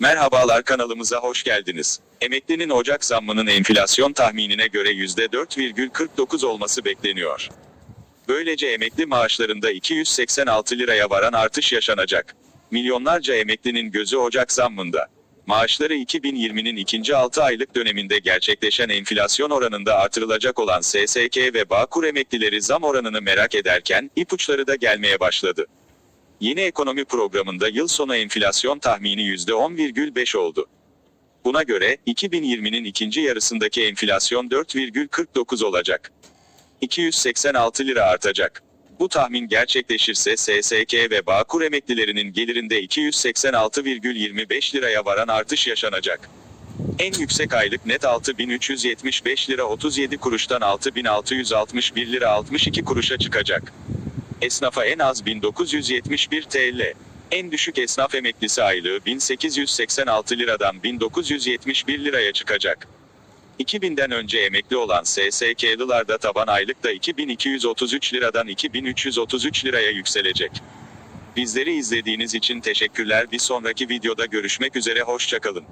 Merhabalar kanalımıza hoş geldiniz. Emeklinin Ocak zammının enflasyon tahminine göre %4,49 olması bekleniyor. Böylece emekli maaşlarında 286 liraya varan artış yaşanacak. Milyonlarca emeklinin gözü Ocak zammında. Maaşları 2020'nin ikinci 6 aylık döneminde gerçekleşen enflasyon oranında artırılacak olan SSK ve Bağkur emeklileri zam oranını merak ederken, ipuçları da gelmeye başladı. Yeni ekonomi programında yıl sonu enflasyon tahmini %10,5 oldu. Buna göre, 2020'nin ikinci yarısındaki enflasyon 4,49 olacak. 286 lira artacak. Bu tahmin gerçekleşirse SSK ve Bağkur emeklilerinin gelirinde 286,25 liraya varan artış yaşanacak. En yüksek aylık net 6375 lira 37 kuruştan 6661 lira 62 kuruşa çıkacak. Esnafa en az 1971 TL. En düşük esnaf emeklisi aylığı 1886 liradan 1971 liraya çıkacak. 2000'den önce emekli olan SSK'lılarda taban aylık da 2233 liradan 2333 liraya yükselecek. Bizleri izlediğiniz için teşekkürler. Bir sonraki videoda görüşmek üzere hoşçakalın.